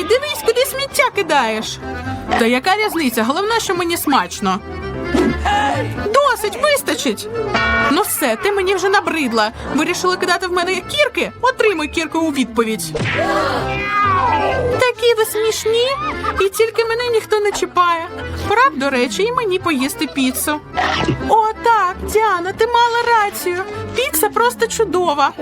Ей, дивись, куди сміття кидаєш. Та яка різниця? Головне, що мені смачно. Досить, вистачить. Ну все, ти мені вже набридла. Вирішили кидати в мене кірки? Отримуй кірку у відповідь. Такі ви смішні, і тільки мене ніхто не чіпає. Пора до речі, і мені поїсти піцу. О, так, Діана, ти мала рацію. Піца просто чудова.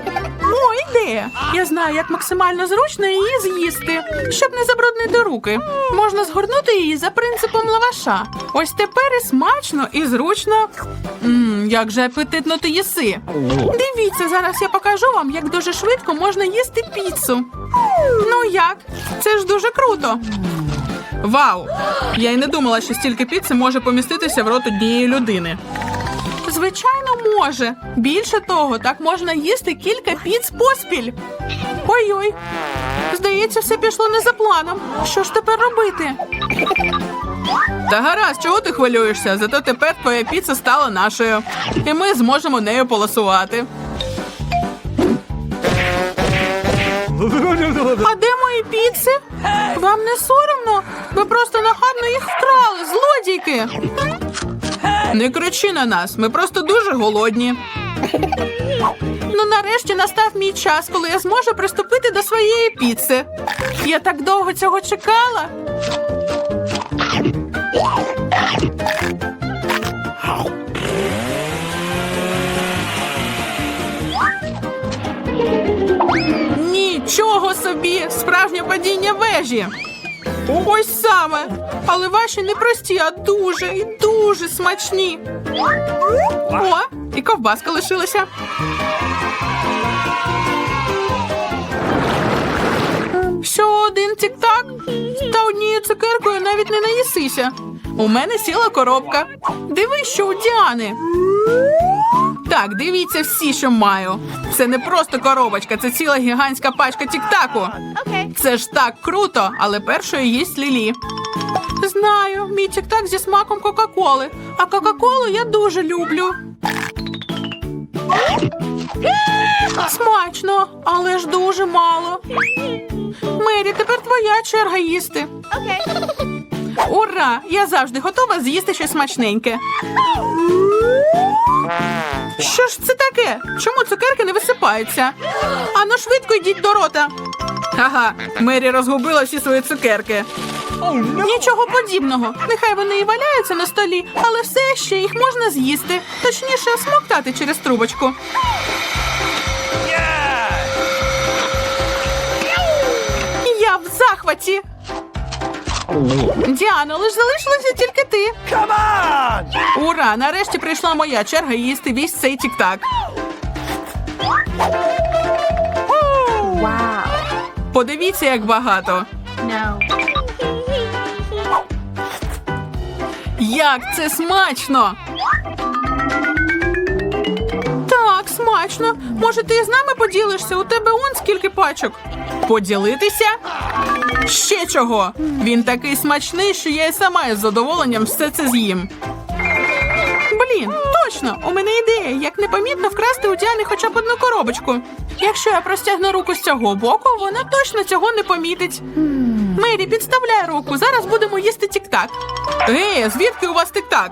О, ідея. Я знаю, як максимально зручно її з'їсти, щоб не забруднити руки. Можна згорнути її за принципом лаваша. Ось тепер і смачно, і зручно. Мм, як же апетитно ти їси. Дивіться, зараз я покажу вам, як дуже швидко можна їсти піцу. Ну як? Це ж дуже круто. Вау! Я й не думала, що стільки піци може поміститися в рот однієї людини. Звичайно, може. Більше того, так можна їсти кілька піц поспіль. Ой-ой. Здається, все пішло не за планом. Що ж тепер робити? Та гаразд, чого ти хвилюєшся? Зато тепер твоя піца стала нашою. І ми зможемо нею полосувати. А де мої піци? Вам не соромно? Ви просто нахабно їх вкрали, злодійки. Не кричи на нас, ми просто дуже голодні. Ну, нарешті настав мій час, коли я зможу приступити до своєї піци. Я так довго цього чекала. Нічого собі! Справжнє падіння вежі. Ось саме. Але ваші не прості, а дуже і дуже смачні. О, і ковбаска лишилася. Тік-так? Та однією цукеркою навіть не наїсися. У мене сіла коробка. Дивись, що у Діани. Так, дивіться всі, що маю. Це не просто коробочка, це ціла гігантська пачка тік-таку. Це ж так круто, але першою їсть Лілі. Знаю, мій тік-так зі смаком Кока-Коли. А Кока-Колу я дуже люблю. Смачно, але ж дуже мало. Мері, тепер твоя черга їсти. Ура! Я завжди готова з'їсти щось смачненьке. Що ж це таке? Чому цукерки не висипаються? Ану швидко йдіть до рота. Ага, Мері розгубила всі свої цукерки. Нічого подібного. Нехай вони і валяються на столі, але все ще їх можна з'їсти. Точніше, смоктати через трубочку. Захваті. Діано, лиш залишилася тільки ти. Ура! Нарешті прийшла моя черга їсти весь цей тік-так. Подивіться, як багато. Як це смачно! Так, смачно. Може, ти з нами поділишся? У тебе он скільки пачок. Поділитися? Ще чого? Він такий смачний, що я й сама із задоволенням все це з'їм. Блін, точно, у мене ідея, як непомітно вкрасти у Діани хоча б одну коробочку. Якщо я простягну руку з цього боку, вона точно цього не помітить. Мері, підставляй руку, зараз будемо їсти тік-так. Ей, звідки у вас тік-так?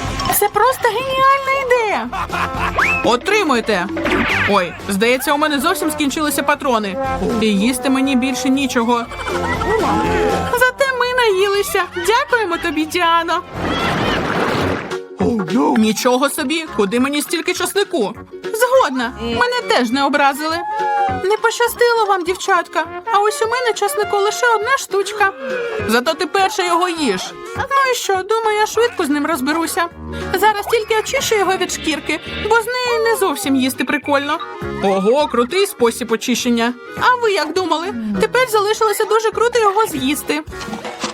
Це просто геніальна ідея. Отримуйте. Ой, здається, у мене зовсім скінчилися патрони. І їсти мені більше нічого. Зате ми наїлися. Дякуємо тобі, Діано. Нічого собі, куди мені стільки часнику? Згодна, мене теж не образили. Не пощастило вам, дівчатка. А ось у мене часнику лише одна штучка. Зато ти перша його їш. Ну і що, думаю, я швидко з ним розберуся. Зараз тільки очищу його від шкірки, бо з неї не зовсім їсти прикольно. Ого, крутий спосіб очищення. А ви як думали? Тепер залишилося дуже круто його з'їсти.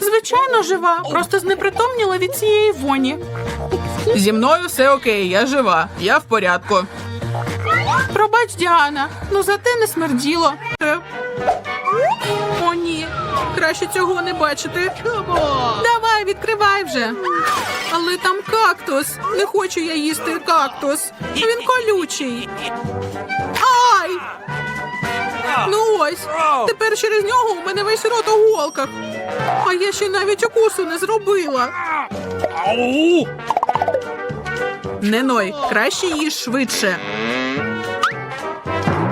Звичайно, жива. Просто знепритомніла від цієї воні. Зі мною все окей, я жива. Я в порядку. Пробач, Діана, ну зате не смерділо. Е. О, ні. Краще цього не бачити. Давай, відкривай вже. Але там кактус. Не хочу я їсти кактус. Він колючий. Ну ось, тепер через нього у мене весь рот у голках. А я ще навіть укусу не зробила. Не ной, краще їж швидше.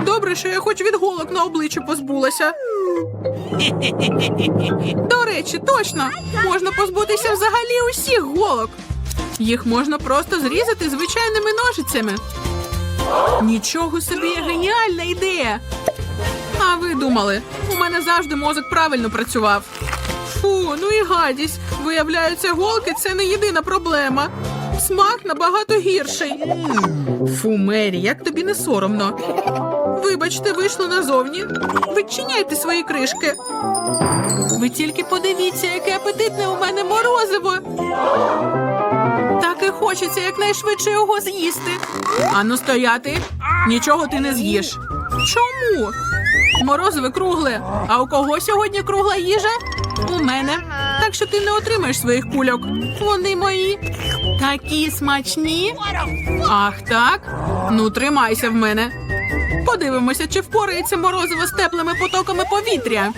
Добре, що я хоч від голок на обличчі позбулася. До речі, точно можна позбутися взагалі усіх голок. Їх можна просто зрізати звичайними ножицями. Нічого собі геніальна ідея. А ви у мене завжди мозок правильно працював. Фу, ну і гадість. Виявляється, голки це не єдина проблема. Смак набагато гірший. Фу, Мері, як тобі не соромно. Вибачте, вийшло назовні. Відчиняйте свої кришки. Ви тільки подивіться, яке апетитне у мене морозиво. Так і хочеться якнайшвидше його з'їсти. Ану стояти. Нічого ти не з'їш. Чому? Морозиве кругле. А у кого сьогодні кругла їжа? У мене. Так що ти не отримаєш своїх кульок. Вони мої. Такі смачні. Ах, так? Ну, тримайся в мене. Подивимося, чи впорається морозиво з теплими потоками повітря.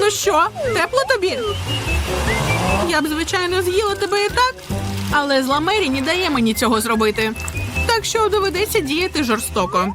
Ну що, тепло тобі? Я б, звичайно, з'їла тебе і так, але зла Мері не дає мені цього зробити. Так що доведеться діяти жорстоко.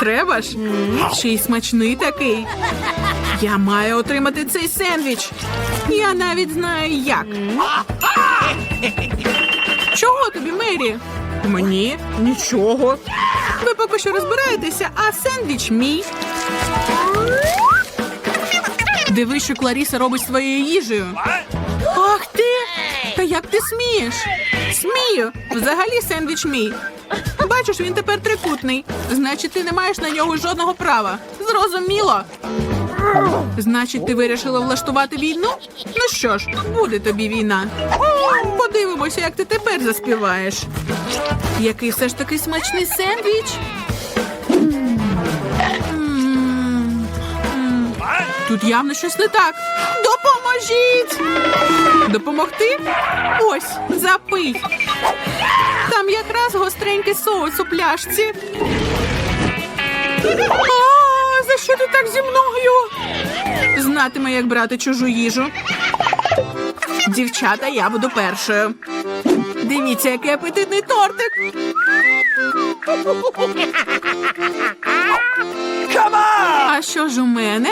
Треба ж? Ще й смачний такий. Я маю отримати цей сендвіч. Я навіть знаю як. Чого тобі, Мері? Мені нічого. Ви поки що розбираєтеся, а сендвіч мій. Дивись, що Кларіса робить своєю їжею. Ах ти! Та як ти смієш? Смію. Взагалі сендвіч мій. Бачиш, він тепер трикутний. Значить, ти не маєш на нього жодного права. Зрозуміло. Значить, ти вирішила влаштувати війну? Ну що ж, буде тобі війна. Подивимося, як ти тепер заспіваєш. Який все ж таки смачний сендвіч? Тут явно щось не так. Допоможіть! Допомогти? Ось, запий. Там якраз гостренький соус у пляшці. А, за що ти так зі мною? Знатиме, як брати чужу їжу. Дівчата, я буду першою. Дивіться, який апетитний тортик. А що ж у мене?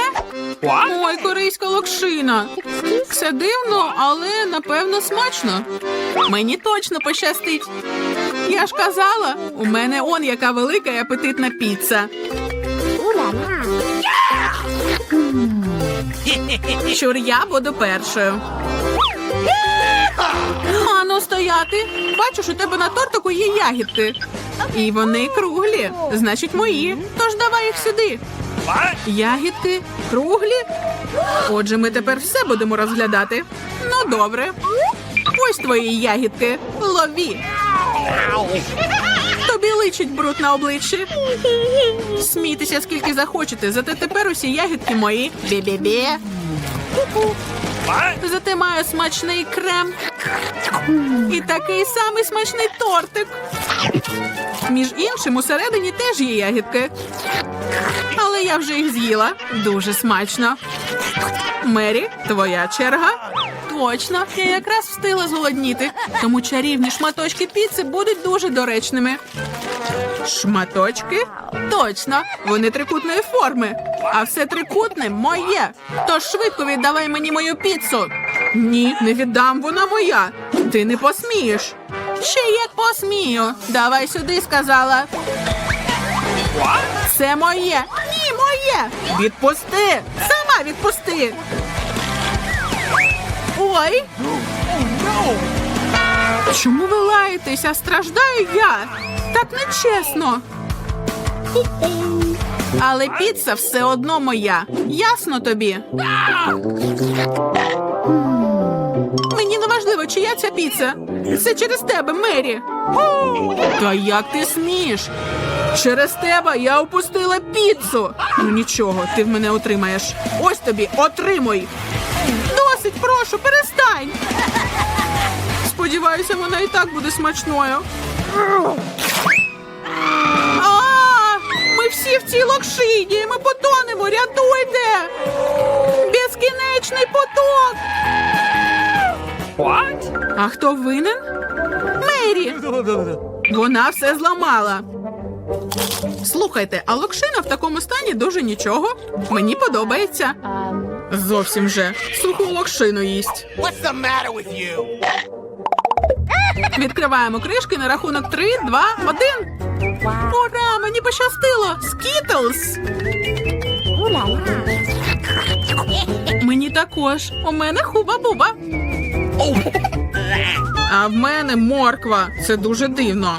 Ой, корейська локшина. Все дивно, але напевно смачно. Мені точно пощастить. Я ж казала, у мене он яка велика і апетитна піца. Щур, я буду першою. Ану, стояти. Бачиш, у тебе на тортику є ягідки. І вони круглі, значить мої. Тож давай їх сюди. Ягідки круглі. Отже, ми тепер все будемо розглядати. Ну, добре. Ось твої ягідки. Лові. Тобі личить бруд на обличчі. Смійтеся скільки захочете, зате тепер усі ягідки мої. Бі-бі-бі. Зате маю смачний крем. І такий самий смачний тортик. Між іншим, усередині теж є ягідки. Але я вже їх з'їла. Дуже смачно. Мері, твоя черга. Точно, я якраз встигла зголодніти, тому чарівні шматочки піци будуть дуже доречними. Шматочки? Точно, вони трикутної форми. А все трикутне моє. Тож швидко віддавай мені мою піцу. Ні, не віддам, вона моя. Ти не посмієш. Ще як посмію. Давай сюди, сказала. Це моє. Ні, моє. Відпусти! Сама відпусти! Ой! Чому ви лаєтеся? Страждаю я. Так нечесно. Але піца все одно моя. Ясно тобі? Мені не важливо, чия ця піца. Це через тебе, Мері. Та як ти смієш? Через тебе я опустила піцу. Ну нічого, ти в мене отримаєш. Ось тобі, отримуй. Прошу, перестань. Сподіваюся, вона і так буде смачною. А, ми всі в цій локшині. Ми потонемо. Рятуйте! Безкінечний поток. А хто винен? Мері. Вона все зламала. Слухайте, а локшина в такому стані дуже нічого. Мені подобається. Зовсім же. Суху локшину їсть. Відкриваємо кришки на рахунок 3, 2, 1. wow. Ура! Мені пощастило! La. Мені також. У мене хуба-буба. А в мене морква. Це дуже дивно.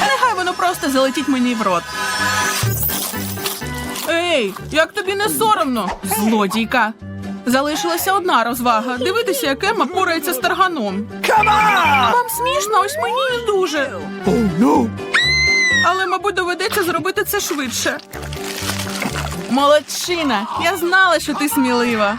Нехай воно просто залетить мені в рот. Ей, як тобі не соромно, злодійка. Залишилася одна розвага. Дивитися, як Емма порається з тарганом. Вам смішно, ось мені не дуже. Oh no! Але, мабуть, доведеться зробити це швидше. Молодчина! Я знала, що ти смілива.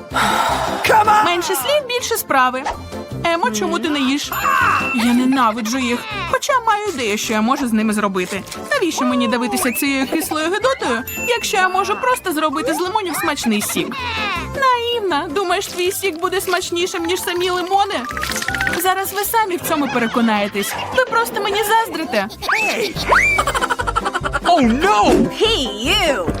Менше слів, більше справи. Емо, чому ти не їш? Я ненавиджу їх, хоча маю ідею, що я можу з ними зробити. Навіщо мені дивитися цією кислою гидотою, якщо я можу просто зробити з лимонів смачний сік? Наївна, думаєш, твій сік буде смачнішим, ніж самі лимони? Зараз ви самі в цьому переконаєтесь. Ви просто мені заздрите. Oh no!